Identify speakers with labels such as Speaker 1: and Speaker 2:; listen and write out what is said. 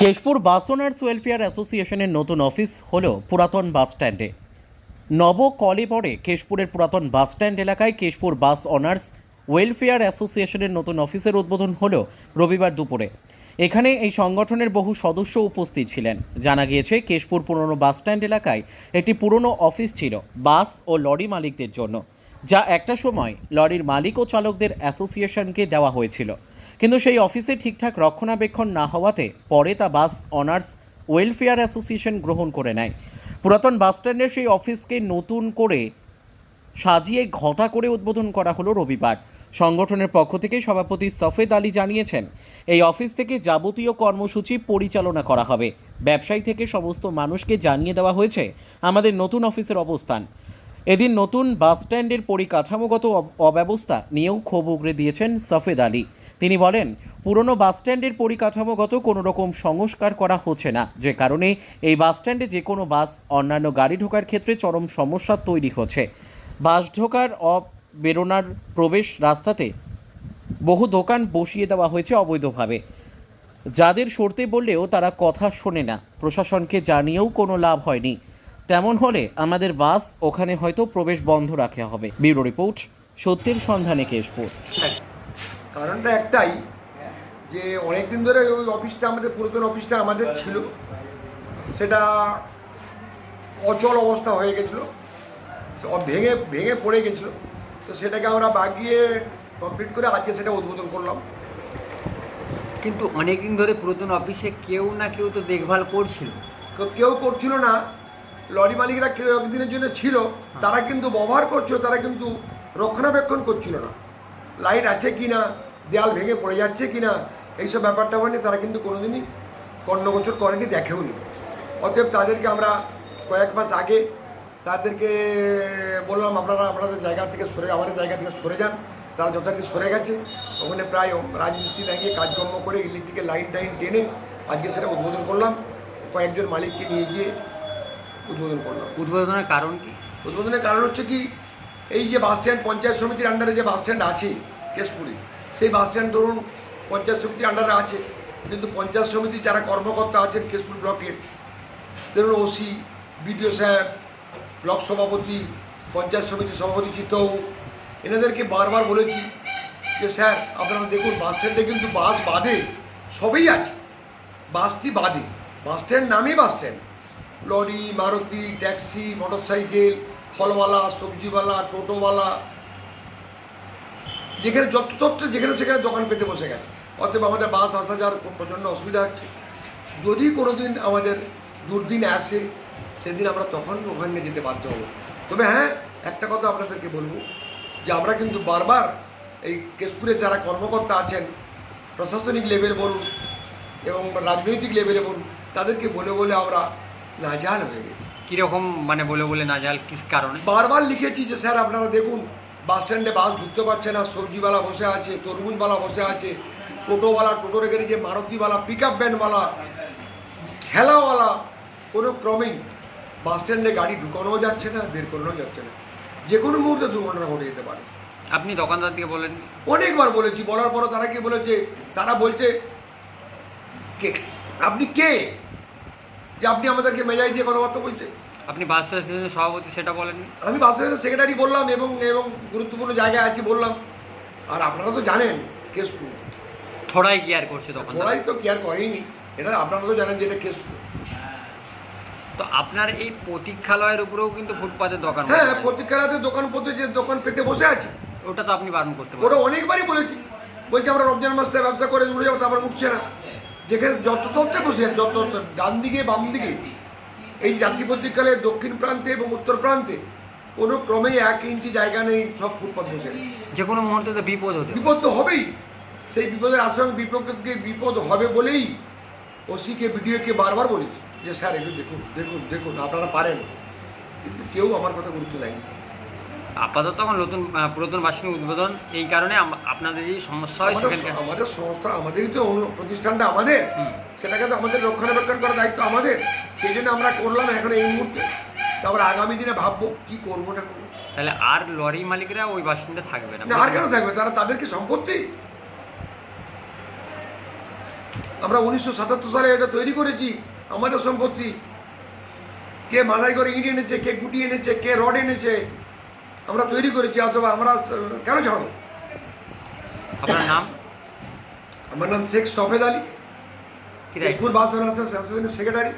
Speaker 1: কেশপুর বাস owners welfare অ্যাসোসিয়েশনের নতুন office হল পুরাতন বাস স্ট্যান্ডে। নব কলেবরে কেশপুরের পুরাতন বাস স্ট্যান্ড এলাকায় কেশপুর বাস অনার্স ওয়েলফেয়ার অ্যাসোসিয়েশনের নতুন অফিসের উদ্বোধন হল রবিবার দুপুরে। এখানে এই সংগঠনের বহু সদস্য উপস্থিত ছিলেন। জানা গিয়েছে, কেশপুর পুরনো বাস স্ট্যান্ড এলাকায় একটি পুরনো অফিস ছিল বাস ও লরি মালিকদের জন্য। যা একটা সময় লরির মালিক ও চালকদের অ্যাসোসিয়েশনকে দেওয়া হয়েছিল। কিন্তু সেই অফিসে ঠিকঠাক রক্ষণাবেক্ষণ না হওয়াতে পরে তা বাস অনার্স ওয়েলফেয়ার অ্যাসোসিয়েশন গ্রহণ করে নেয়। পুরাতন বাস স্ট্যান্ডের সেই অফিসকে নতুন করে সাজিয়ে ঘটা করে উদ্বোধন করা হলো রবিবার। সংগঠনের পক্ষ থেকে সভাপতি সফেদ আলী জানিয়েছেন, এই অফিস থেকে যাবতীয় কর্মসূচি পরিচালনা করা হবে। ব্যবসায়ী থেকে সমস্ত মানুষকে জানিয়ে দেওয়া হয়েছে, আমাদের নতুন অফিসের অবস্থান। এদিন নতুন বাস স্ট্যান্ডের পরিকাঠামোগত অব্যবস্থা নিয়েও ক্ষোভ উগরে দিয়েছেন সফেদ আলী। তিনি বলেন, পুরনো বাস স্ট্যান্ডের পরিকাঠামোগত কোনো রকম সংস্কার করা হচ্ছে না। যে কারণে এই বাস স্ট্যান্ডে যে কোনো বাস অন্যান্য গাড়ি ঢোকার ক্ষেত্রে চরম সমস্যা তৈরি হচ্ছে। বাস ঢোকার অ বেরোনার প্রবেশ রাস্তাতে বহু দোকান বসিয়ে দেওয়া হয়েছে অবৈধভাবে। যাদের সরতে বললেও তারা কথা শোনে না। প্রশাসনকে জানিয়েও কোনো লাভ হয়নি। তেমন হলে আমাদের বাস ওখানে হয়তো প্রবেশ বন্ধ রাখা হবে। ব্যুরো রিপোর্ট সত্যের সন্ধানে কেশপুর।
Speaker 2: কারণটা একটাই যে অনেক দিন ধরে ওই অফিসটা আমাদের পুরাতন অফিসটা আমাদের ছিল। সেটা অচল অবস্থা হয়ে গেছিল। ভেঙে ভেঙে পড়ে গেছিল। তো সেটাকে আমরা বাগিয়ে কমপ্লিট করে আজকে সেটা উদ্বোধন করলাম।
Speaker 3: কিন্তু অনেকদিন ধরে পুরাতন অফিসে কেউ না কেউ তো দেখভাল করছিল।
Speaker 2: তো কেউ করছিল না। লরি মালিকরা একদিনের জন্য ছিল, তারা কিন্তু ব্যবহার করছিল, তারা কিন্তু রক্ষণাবেক্ষণ করছিল না। লাইট আছে কি না, দেয়াল ভেঙে পড়ে যাচ্ছে কি না, এইসব ব্যাপারটা মানে তারা কিন্তু কোনোদিনই কর্ণগোচর করেনি দেখেও নি অতএব তাদেরকে আমরা কয়েক মাস আগে তাদেরকে বললাম, আপনারা আপনাদের জায়গা থেকে সরে, আমাদের জায়গা থেকে সরে যান, তারা যথারীতি সরে গেছে। ওখানে প্রায় রাজমিস্ত্রি লাগিয়ে কাজকর্ম করে ইলেকট্রিকের লাইন টাইন টেনে আজকে সেটা উদ্বোধন করলাম। কয়েকজন মালিককে নিয়ে গিয়ে উদ্বোধন করলাম।
Speaker 3: উদ্বোধনের কারণ কি?
Speaker 2: উদ্বোধনের কারণ হচ্ছে কি এই যে বাস স্ট্যান্ড পঞ্চায়েত সমিতির আন্ডারে যে বাস স্ট্যান্ড আছে কেশপুরে সেই বাস স্ট্যান্ড ধরুন পঞ্চায়েত সমিতির আন্ডারে আছে কিন্তু পঞ্চায়েত সমিতি যারা কর্মকর্তা আছেন কেশপুর ব্লকের ধরুন ওসি বিডিও সাহেব ব্লক সভাপতি পঞ্চায়েত সমিতির সভাপতি চিতৌ এনাদেরকে বারবার বলেছি যে স্যার আপনারা দেখুন বাস স্ট্যান্ডে কিন্তু বাস বাদে সবই আছে। বাসটি বাদে। বাস স্ট্যান্ড নামই bus stand lorry, Maruti, taxi, motorcycle, ফলওয়ালা, সবজিওয়ালা, টোটোওয়ালা, যেখানে যত তত্ত্ব যেখানে সেখানে দোকান পেতে বসে গেছে। অতএব আমাদের বাস আসা যাওয়ার প্রচণ্ড অসুবিধা হচ্ছে। যদি কোনো দিন আমাদের দুর্দিন আসে, সেদিন আমরা তখন ওখানে যেতে বাধ্য হব। তবে হ্যাঁ একটা কথা আপনাদেরকে বলব, যে আমরা কিন্তু বারবার এই কেশপুরের যারা কর্মকর্তা আছেন, প্রশাসনিক লেভেল বলুন এবং রাজনৈতিক লেভেলে বলুন, তাদেরকে বলে বলে আমরা নাজাল হয়ে গেছি।
Speaker 3: কীরকম মানে বলে বলে নাজাল কি কারণে?
Speaker 2: বারবার লিখেছি যে স্যার আপনারা দেখুন বাস স্ট্যান্ডে বাস ঢুকতে পারছে না সবজিওয়ালা বসে আছে তরমুজওয়ালা বসে আছে টোটোওয়ালা টোটো রেখে যে মারুতিওয়ালা পিক আপ ভ্যানওয়ালা ঠেলাওয়ালা কোনো ক্রমেই বাস স্ট্যান্ডে গাড়ি ঢুকানোও যাচ্ছে না বের করানোও যাচ্ছে না। যে কোনো মুহূর্তে দুর্ঘটনা ঘটে যেতে পারে।
Speaker 3: আপনি দোকানদারকে বলেন
Speaker 2: অনেকবার বলেছি বলার পরও তারা কি বলেছে তারা বলছে কে? আপনি কে? যে আপনি আমাদেরকে মেজাই দিয়ে কথাবার্তা বলছেন
Speaker 3: আপনি বাস স্টেশনের সভাপতি সেটা বলেন
Speaker 2: আমি বাসের সেক্রেটারি বললাম এবং এবং গুরুত্বপূর্ণ জায়গায় আছি বললাম। আর আপনারা তো জানেন কেশপুর
Speaker 3: থোড়াই কেয়ার করছে তখন
Speaker 2: ওরাই তো কেয়ার করেইনি এটা আপনারা তো জানেন যে এটা কেশপুর
Speaker 3: তো আপনার এই প্রতীক্ষালয়ের উপরেও কিন্তু ফুটপাতের দোকান
Speaker 2: হ্যাঁ
Speaker 3: বসে।
Speaker 2: প্রতিকারাতে দোকান পথে যে দোকান পেতে বসে আছে।
Speaker 3: ওটা তো আপনি বারণ করতে পারেন।
Speaker 2: অনেকবারই বলেছি। বলছি আমরা রমজান মাসটা ব্যবসা করে উড়ে যাব তারপর উঠছে না। যেখানে যত তত্ত্বে বসে আছে, যত ডান দিকে বাম দিকে এই প্রতীক্ষালয়ের দক্ষিণ প্রান্তে এবং উত্তর প্রান্তে কোনো ক্রমেই এক ইঞ্চি জায়গা নেই সব ফুটপাত বসে
Speaker 3: যে কোনো মুহূর্তে তো বিপদ হতে
Speaker 2: বিপদ তো হবেই। সেই বিপদের আশঙ্কা বিপদকে বিপদ হবে বলেই ওসিকে বিডিওকে বারবার বলেছি যে স্যার একটু দেখুন দেখুন দেখুন আপনারা পারেন। কিন্তু কেউ আমার কথা গুরুত্ব দেয়নি।
Speaker 3: আপাতত এখন নতুন পুরাতন বাসিনী উদ্বোধন এই কারণে আপনাদের এই সমস্যা হয়
Speaker 2: আমাদের
Speaker 3: সেখানকার।
Speaker 2: আমাদের সংস্থা আমাদেরই তো প্রতিষ্ঠানটা আমাদের। সেটাকে তো আমাদের রক্ষণাবেক্ষণ করার দায়িত্ব আমাদের। সেই জন্য আমরা করলাম এখন এই মুহূর্তে। তারপর আগামী দিনে ভাববো কি করব না করব।
Speaker 3: তাহলে আর লরি মালিকরা ওই বাসিন্দা থাকবে না?
Speaker 2: না আর কেন থাকবে? তারা তাদের কি সম্পত্তি। আমরা উনিশশো সাতাত্তর সালে এটা তৈরি করেছি আমাদের সম্পত্তি। কে মাথায় করে ইট এনেছে কে গুটি এনেছে কে রড এনেছে আমরা তৈরি করেছি অথবা আমরা কেন ছাড়বো
Speaker 3: আপনার নাম?
Speaker 2: আমার নাম Sheikh Safed Ali. School bus secretary.